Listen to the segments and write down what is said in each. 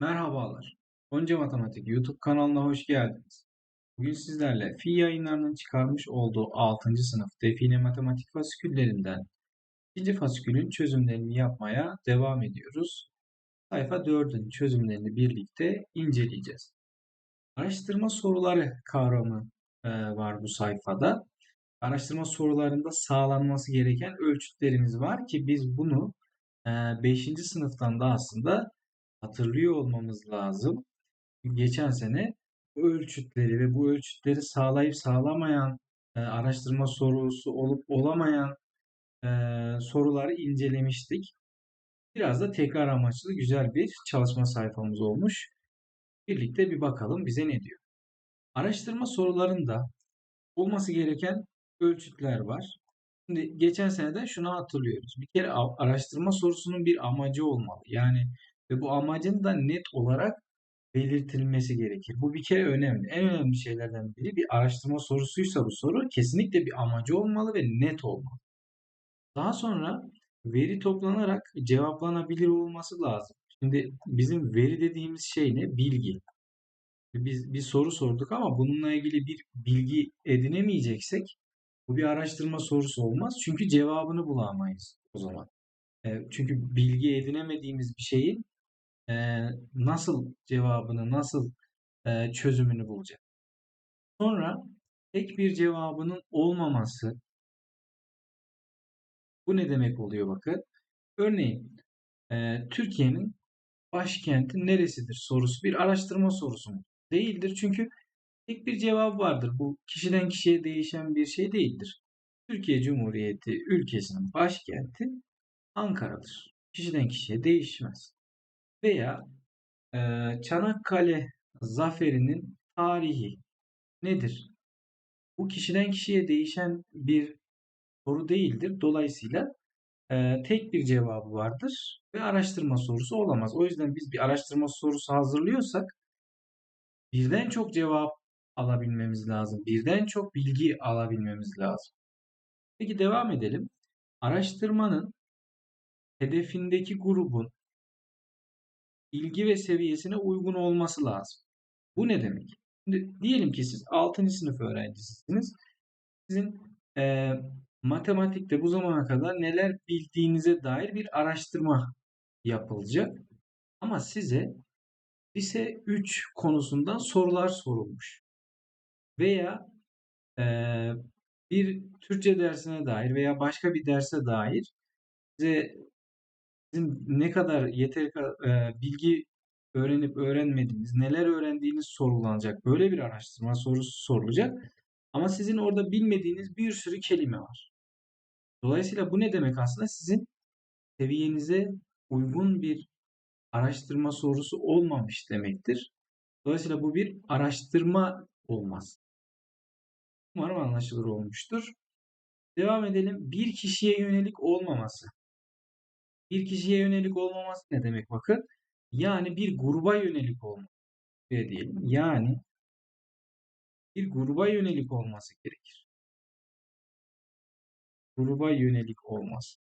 Merhabalar. Gonca Matematik YouTube kanalına hoş geldiniz. Bugün sizlerle Fi yayınlarının çıkarmış olduğu 6. sınıf define matematik fasiküllerinden ikinci fasikülün çözümlerini yapmaya devam ediyoruz. Sayfa 4'ün çözümlerini birlikte inceleyeceğiz. Araştırma soruları kavramı e, var bu sayfada. Araştırma sorularında sağlanması gereken ölçütlerimiz var ki biz bunu 5. sınıftan da aslında hatırlıyor olmamız lazım. Geçen sene bu ölçütleri ve bu ölçütleri sağlayıp sağlamayan e, araştırma sorusu olup olamayan e, soruları incelemiştik. Biraz da tekrar amaçlı güzel bir çalışma sayfamız olmuş. Birlikte bir bakalım bize ne diyor. Araştırma sorularında olması gereken ölçütler var. Şimdi geçen seneden şunu hatırlıyoruz. Bir kere araştırma sorusunun bir amacı olmalı. Yani ve bu amacın da net olarak belirtilmesi gerekir. Bu bir kere önemli. En önemli şeylerden biri bir araştırma sorusuysa bu soru kesinlikle bir amacı olmalı ve net olmalı. Daha sonra veri toplanarak cevaplanabilir olması lazım. Şimdi bizim veri dediğimiz şey ne? Bilgi. Biz bir soru sorduk ama bununla ilgili bir bilgi edinemeyeceksek bu bir araştırma sorusu olmaz. Çünkü cevabını bulamayız o zaman. E, çünkü bilgi edinemediğimiz bir şeyin e, nasıl cevabını, nasıl e, çözümünü bulacak. Sonra tek bir cevabının olmaması. Bu ne demek oluyor bakın. Örneğin e, Türkiye'nin başkenti neresidir sorusu bir araştırma sorusu mu? Değildir çünkü tek bir cevap vardır. Bu kişiden kişiye değişen bir şey değildir. Türkiye Cumhuriyeti ülkesinin başkenti Ankara'dır. Kişiden kişiye değişmez. Veya e, Çanakkale zaferinin tarihi nedir? Bu kişiden kişiye değişen bir soru değildir. Dolayısıyla e, tek bir cevabı vardır ve araştırma sorusu olamaz. O yüzden biz bir araştırma sorusu hazırlıyorsak birden çok cevap alabilmemiz lazım. Birden çok bilgi alabilmemiz lazım. Peki devam edelim. Araştırmanın hedefindeki grubun ilgi ve seviyesine uygun olması lazım. Bu ne demek? Şimdi diyelim ki siz 6. sınıf öğrencisisiniz. Sizin e, matematikte bu zamana kadar neler bildiğinize dair bir araştırma yapılacak. Ama size lise 3 konusundan sorular sorulmuş. Veya e, bir Türkçe dersine dair veya başka bir derse dair size sizin ne kadar yeteri e, bilgi öğrenip öğrenmediğiniz, neler öğrendiğiniz sorgulanacak. Böyle bir araştırma sorusu sorulacak. Ama sizin orada bilmediğiniz bir sürü kelime var. Dolayısıyla bu ne demek aslında? Sizin seviyenize uygun bir araştırma sorusu olmamış demektir. Dolayısıyla bu bir araştırma olmaz. Umarım anlaşılır olmuştur. Devam edelim. Bir kişiye yönelik olmaması. Bir kişiye yönelik olmaması ne demek bakın? Yani bir gruba yönelik olması diyelim. Yani bir gruba yönelik olması gerekir. Gruba yönelik olması.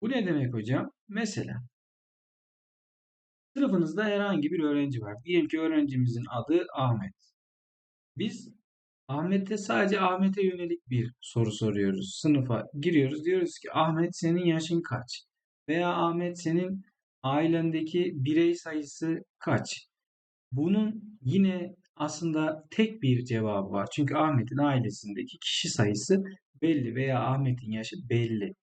Bu ne demek hocam? Mesela sınıfınızda herhangi bir öğrenci var. Diyelim ki öğrencimizin adı Ahmet. Biz Ahmet'e sadece Ahmet'e yönelik bir soru soruyoruz. Sınıfa giriyoruz. Diyoruz ki Ahmet senin yaşın kaç? Veya Ahmet senin ailendeki birey sayısı kaç? Bunun yine aslında tek bir cevabı var. Çünkü Ahmet'in ailesindeki kişi sayısı belli veya Ahmet'in yaşı belli.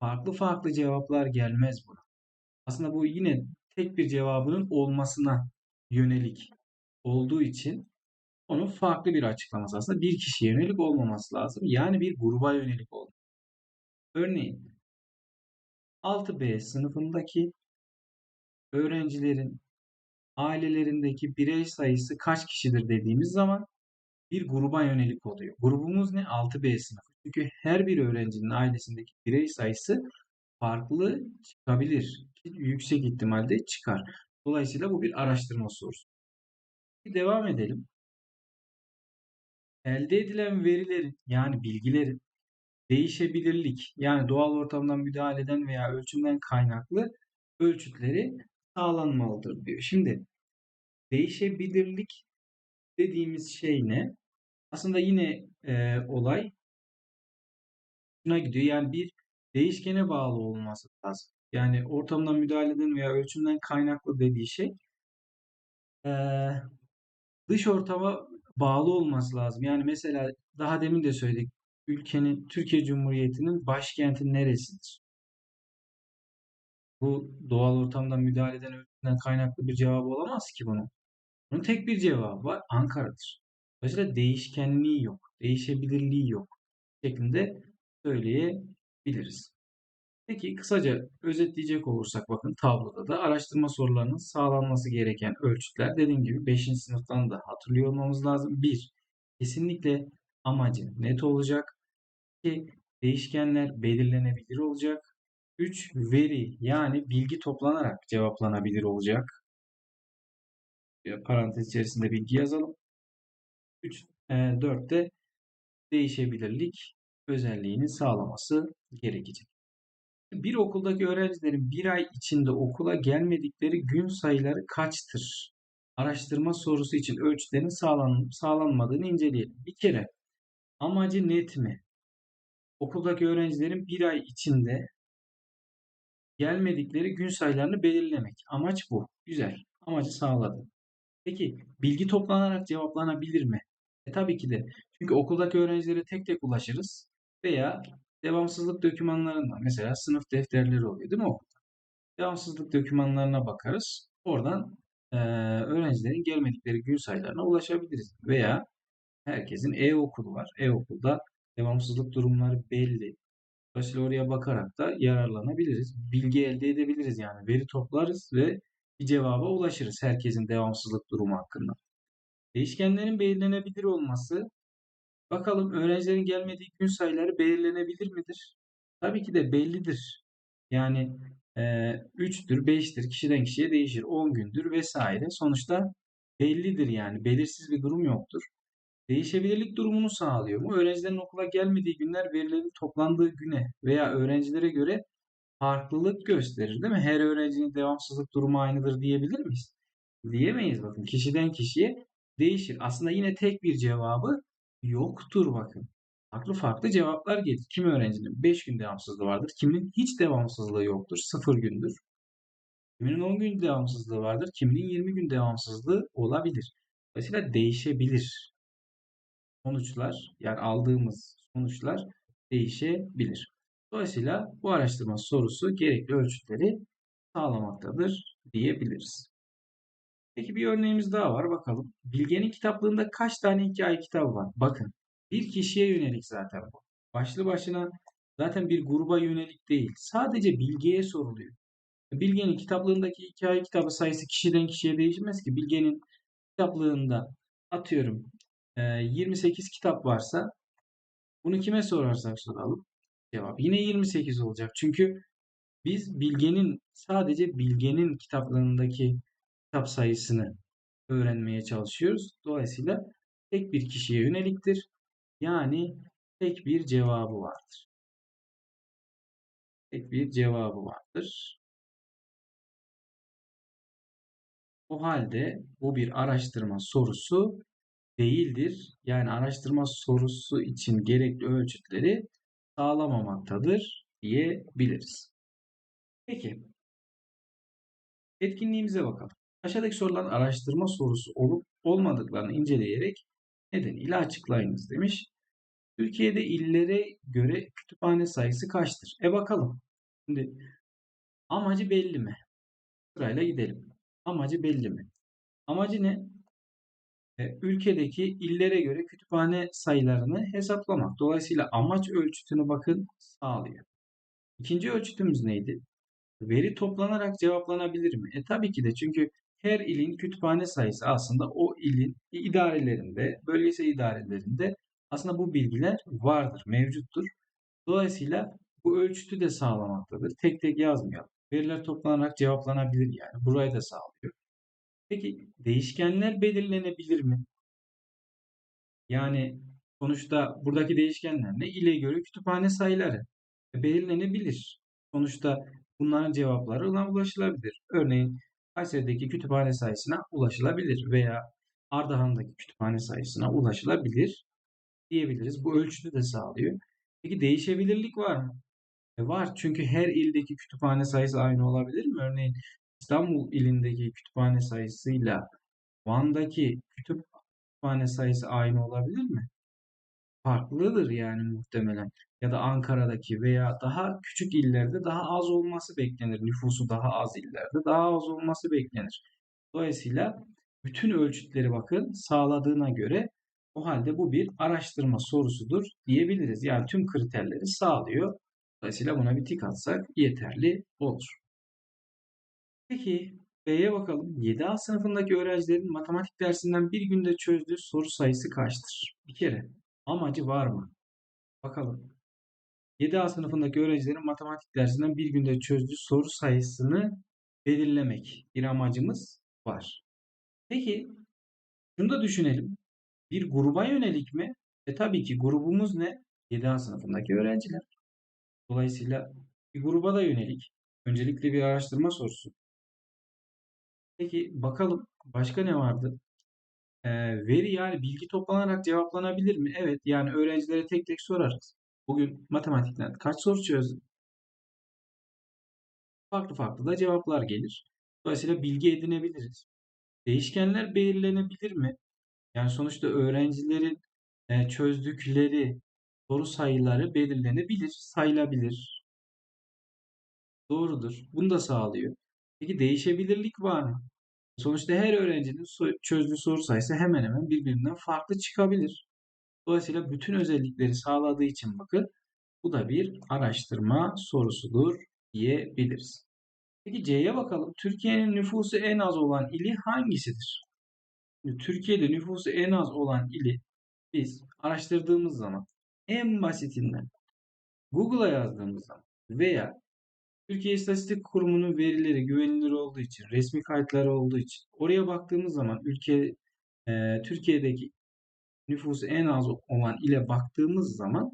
Farklı farklı cevaplar gelmez buna. Aslında bu yine tek bir cevabının olmasına yönelik olduğu için onun farklı bir açıklaması aslında bir kişiye yönelik olmaması lazım. Yani bir gruba yönelik olmalı. Örneğin 6B sınıfındaki öğrencilerin ailelerindeki birey sayısı kaç kişidir dediğimiz zaman bir gruba yönelik oluyor. Grubumuz ne? 6B sınıfı. Çünkü her bir öğrencinin ailesindeki birey sayısı farklı çıkabilir. Yüksek ihtimalle çıkar. Dolayısıyla bu bir araştırma sorusu. Devam edelim elde edilen verilerin yani bilgilerin değişebilirlik yani doğal ortamdan müdahaleden veya ölçümden kaynaklı ölçütleri sağlanmalıdır diyor. Şimdi değişebilirlik dediğimiz şey ne? Aslında yine e, olay şuna gidiyor. Yani bir değişkene bağlı olması lazım. Yani ortamdan müdahaleden veya ölçümden kaynaklı dediği şey e, dış ortama bağlı olması lazım. Yani mesela daha demin de söyledik. Ülkenin, Türkiye Cumhuriyeti'nin başkenti neresidir? Bu doğal ortamdan müdahaleden ölçümden kaynaklı bir cevabı olamaz ki bunun. Bunun tek bir cevabı var. Ankara'dır. Dolayısıyla değişkenliği yok. Değişebilirliği yok. Şeklinde söyleyebiliriz. Peki kısaca özetleyecek olursak bakın tabloda da araştırma sorularının sağlanması gereken ölçütler dediğim gibi 5. sınıftan da hatırlıyor olmamız lazım. 1. Kesinlikle amacı net olacak. 2. Değişkenler belirlenebilir olacak. 3. Veri yani bilgi toplanarak cevaplanabilir olacak. Parantez içerisinde bilgi yazalım. 3, 4 de değişebilirlik özelliğini sağlaması gerekecek. Bir okuldaki öğrencilerin bir ay içinde okula gelmedikleri gün sayıları kaçtır? Araştırma sorusu için ölçütlerin sağlan, sağlanmadığını inceleyelim. Bir kere amacı net mi? Okuldaki öğrencilerin bir ay içinde gelmedikleri gün sayılarını belirlemek. Amaç bu. Güzel. Amacı sağladı. Peki bilgi toplanarak cevaplanabilir mi? E tabii ki de. Çünkü okuldaki öğrencilere tek tek ulaşırız veya devamsızlık dokümanlarında mesela sınıf defterleri oluyor değil mi okulda? Devamsızlık dokümanlarına bakarız. Oradan e, öğrencilerin gelmedikleri gün sayılarına ulaşabiliriz. Veya herkesin e-okulu var. E-okulda devamsızlık durumları belli. Dolayısıyla oraya bakarak da yararlanabiliriz. Bilgi elde edebiliriz yani. Veri toplarız ve bir cevaba ulaşırız herkesin devamsızlık durumu hakkında. Değişkenlerin belirlenebilir olması Bakalım öğrencilerin gelmediği gün sayıları belirlenebilir midir? Tabii ki de bellidir. Yani e, 3'tür, 5'tir, kişiden kişiye değişir. 10 gündür vesaire. Sonuçta bellidir yani. Belirsiz bir durum yoktur. Değişebilirlik durumunu sağlıyor mu? Öğrencilerin okula gelmediği günler verilerin toplandığı güne veya öğrencilere göre farklılık gösterir değil mi? Her öğrencinin devamsızlık durumu aynıdır diyebilir miyiz? Diyemeyiz bakın. Kişiden kişiye değişir. Aslında yine tek bir cevabı yoktur bakın. Farklı farklı cevaplar gelir. Kim öğrencinin 5 gün devamsızlığı vardır. Kiminin hiç devamsızlığı yoktur. 0 gündür. Kiminin 10 gün devamsızlığı vardır. Kiminin 20 gün devamsızlığı olabilir. Dolayısıyla değişebilir. Sonuçlar yani aldığımız sonuçlar değişebilir. Dolayısıyla bu araştırma sorusu gerekli ölçütleri sağlamaktadır diyebiliriz. Peki bir örneğimiz daha var bakalım. Bilge'nin kitaplığında kaç tane hikaye kitabı var? Bakın bir kişiye yönelik zaten bu. Başlı başına zaten bir gruba yönelik değil. Sadece Bilge'ye soruluyor. Bilge'nin kitaplığındaki hikaye kitabı sayısı kişiden kişiye değişmez ki. Bilge'nin kitaplığında atıyorum 28 kitap varsa bunu kime sorarsak soralım cevap yine 28 olacak. Çünkü biz Bilge'nin sadece Bilge'nin kitaplığındaki kitap sayısını öğrenmeye çalışıyoruz. Dolayısıyla tek bir kişiye yöneliktir. Yani tek bir cevabı vardır. Tek bir cevabı vardır. O halde bu bir araştırma sorusu değildir. Yani araştırma sorusu için gerekli ölçütleri sağlamamaktadır diyebiliriz. Peki, etkinliğimize bakalım. Aşağıdaki soruların araştırma sorusu olup olmadıklarını inceleyerek nedeniyle açıklayınız demiş. Türkiye'de illere göre kütüphane sayısı kaçtır? E bakalım. Şimdi amacı belli mi? Sırayla gidelim. Amacı belli mi? Amacı ne? E, ülkedeki illere göre kütüphane sayılarını hesaplamak. Dolayısıyla amaç ölçütünü bakın sağlıyor. İkinci ölçütümüz neydi? Veri toplanarak cevaplanabilir mi? E tabii ki de çünkü her ilin kütüphane sayısı aslında o ilin idarelerinde, bölgesel idarelerinde aslında bu bilgiler vardır, mevcuttur. Dolayısıyla bu ölçütü de sağlamaktadır. Tek tek yazmayalım. Veriler toplanarak cevaplanabilir yani. Burayı da sağlıyor. Peki değişkenler belirlenebilir mi? Yani sonuçta buradaki değişkenler ne? İle göre kütüphane sayıları. Belirlenebilir. Sonuçta bunların cevaplarına ulaşılabilir. Örneğin Kayseri'deki kütüphane sayısına ulaşılabilir veya Ardahan'daki kütüphane sayısına ulaşılabilir diyebiliriz. Bu ölçütü de sağlıyor. Peki değişebilirlik var mı? E var çünkü her ildeki kütüphane sayısı aynı olabilir mi? Örneğin İstanbul ilindeki kütüphane sayısıyla Van'daki kütüphane sayısı aynı olabilir mi? Farklıdır yani muhtemelen. Ya da Ankara'daki veya daha küçük illerde daha az olması beklenir. Nüfusu daha az illerde daha az olması beklenir. Dolayısıyla bütün ölçütleri bakın sağladığına göre o halde bu bir araştırma sorusudur diyebiliriz. Yani tüm kriterleri sağlıyor. Dolayısıyla buna bir tik atsak yeterli olur. Peki B'ye bakalım. 7A sınıfındaki öğrencilerin matematik dersinden bir günde çözdüğü soru sayısı kaçtır? Bir kere amacı var mı? Bakalım. 7A sınıfındaki öğrencilerin matematik dersinden bir günde çözdüğü soru sayısını belirlemek bir amacımız var. Peki şunu da düşünelim. Bir gruba yönelik mi? E tabii ki grubumuz ne? 7A sınıfındaki öğrenciler. Dolayısıyla bir gruba da yönelik. Öncelikle bir araştırma sorusu. Peki bakalım başka ne vardı? Ee, veri yani bilgi toplanarak cevaplanabilir mi? Evet yani öğrencilere tek tek sorarız. Bugün matematikten kaç soru çözdün? Farklı farklı da cevaplar gelir. Dolayısıyla bilgi edinebiliriz. Değişkenler belirlenebilir mi? Yani sonuçta öğrencilerin e, çözdükleri soru sayıları belirlenebilir, sayılabilir. Doğrudur. Bunu da sağlıyor. Peki değişebilirlik var mı? Sonuçta her öğrencinin çözdüğü soru sayısı hemen hemen birbirinden farklı çıkabilir. Dolayısıyla bütün özellikleri sağladığı için bakın bu da bir araştırma sorusudur diyebiliriz. Peki C'ye bakalım. Türkiye'nin nüfusu en az olan ili hangisidir? Türkiye'de nüfusu en az olan ili biz araştırdığımız zaman en basitinden Google'a yazdığımız zaman veya Türkiye İstatistik Kurumu'nun verileri güvenilir olduğu için, resmi kayıtları olduğu için oraya baktığımız zaman ülke e, Türkiye'deki nüfusu en az olan ile baktığımız zaman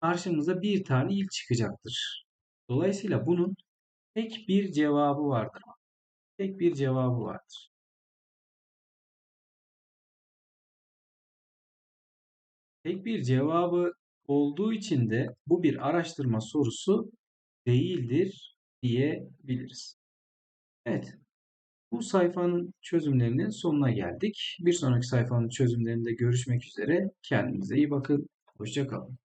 karşımıza bir tane il çıkacaktır. Dolayısıyla bunun tek bir cevabı vardır. Tek bir cevabı vardır. Tek bir cevabı olduğu için de bu bir araştırma sorusu değildir diyebiliriz. Evet. Bu sayfanın çözümlerinin sonuna geldik. Bir sonraki sayfanın çözümlerinde görüşmek üzere. Kendinize iyi bakın. Hoşçakalın.